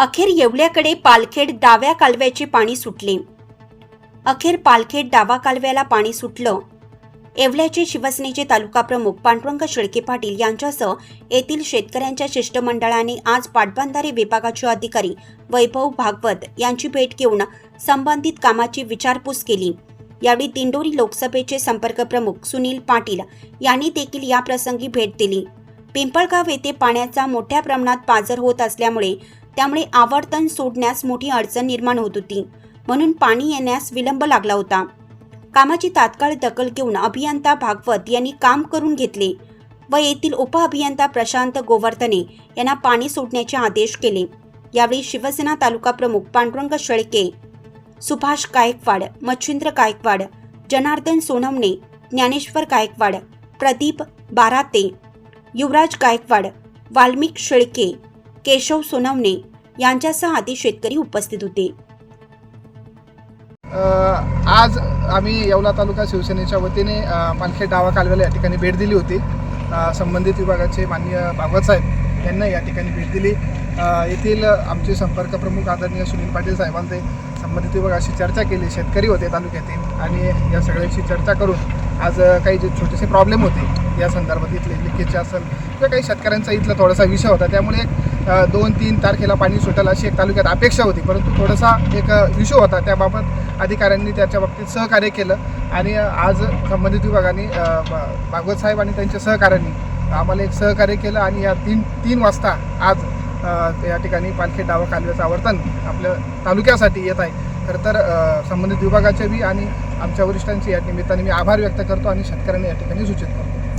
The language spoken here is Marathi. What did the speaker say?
अखेर येवल्याकडे पालखेड डाव्या कालव्याचे पाणी सुटले. अखेर पालखेड डावा कालव्याला पाणी सुटलं. येवल्याचे शिवसेनेचे तालुका प्रमुख पांडुरंग शेळके पाटील यांच्यासह येथील शेतकऱ्यांच्या शिष्टमंडळाने आज पाटबंधारे विभागाचे अधिकारी वैभव भागवत यांची भेट घेऊन संबंधित कामाची विचारपूस केली. यावेळी दिंडोरी लोकसभेचे संपर्क प्रमुख सुनील पाटील यांनी देखील या प्रसंगी भेट दिली. पिंपळगाव येथे पाण्याचा मोठ्या प्रमाणात पाजर होत असल्यामुळे त्यामुळे आवर्तन सोडण्यास मोठी अडचण निर्माण होत होती. म्हणून पाणी येण्यास विलंब लागला होता. कामाची तात्काळ दखल घेऊन अभियंता भागवत यांनी काम करून घेतले व येथील उपअभियंता प्रशांत गोवर्धने यांना पाणी सोडण्याचे आदेश केले. यावेळी शिवसेना तालुका प्रमुख पांडुरंग शेळके सुभाष गायकवाड मच्छिंद्र गायकवाड जनार्दन सोनवणे ज्ञानेश्वर गायकवाड प्रदीप बाराते युवराज गायकवाड वाल्मिक शेळके केशव सोनवणे यांच्यासह आदी शेतकरी उपस्थित होते. आज आम्ही येवला तालुका शिवसेनेच्या वतीने अ, पालखेड डावा कालव्याला या ठिकाणी भेट दिली होती. संबंधित विभागाचे माननीय भागवत साहेब यांना या ठिकाणी भेट दिली. येथील आमचे संपर्क प्रमुख आदरणीय सुनील पाटील साहेबांचे संबंधित विभागाशी चर्चा केली. शेतकरी होते तालुक्यातील आणि या सगळ्यांशी चर्चा करून आज काही जे छोटेसे प्रॉब्लेम होते या संदर्भात इथले लिकेजचे असेल किंवा काही शेतकऱ्यांचा इथला थोडासा विषय होता. त्यामुळे दोन तीन तारखेला पाणी सुटेल अशी एक तालुक्यात अपेक्षा होती. परंतु थोडासा एक इश्यू होता. त्याबाबत अधिकाऱ्यांनी त्याच्या बाबतीत सहकार्य केलं आणि आज संबंधित विभागाने भागवत साहेब आणि त्यांच्या सहकाऱ्यांनी आम्हाला एक सहकार्य केलं आणि या तीन तीन वाजता आज या ठिकाणी पालखी डावा कालव्याचं आवर्तन आपल्या तालुक्यासाठी येत आहे. खरं तर संबंधित विभागाचे बी आणि आमच्या वरिष्ठांचे या निमित्ताने मी आभार व्यक्त करतो आणि शेतकऱ्यांना या ठिकाणी सूचित करतो.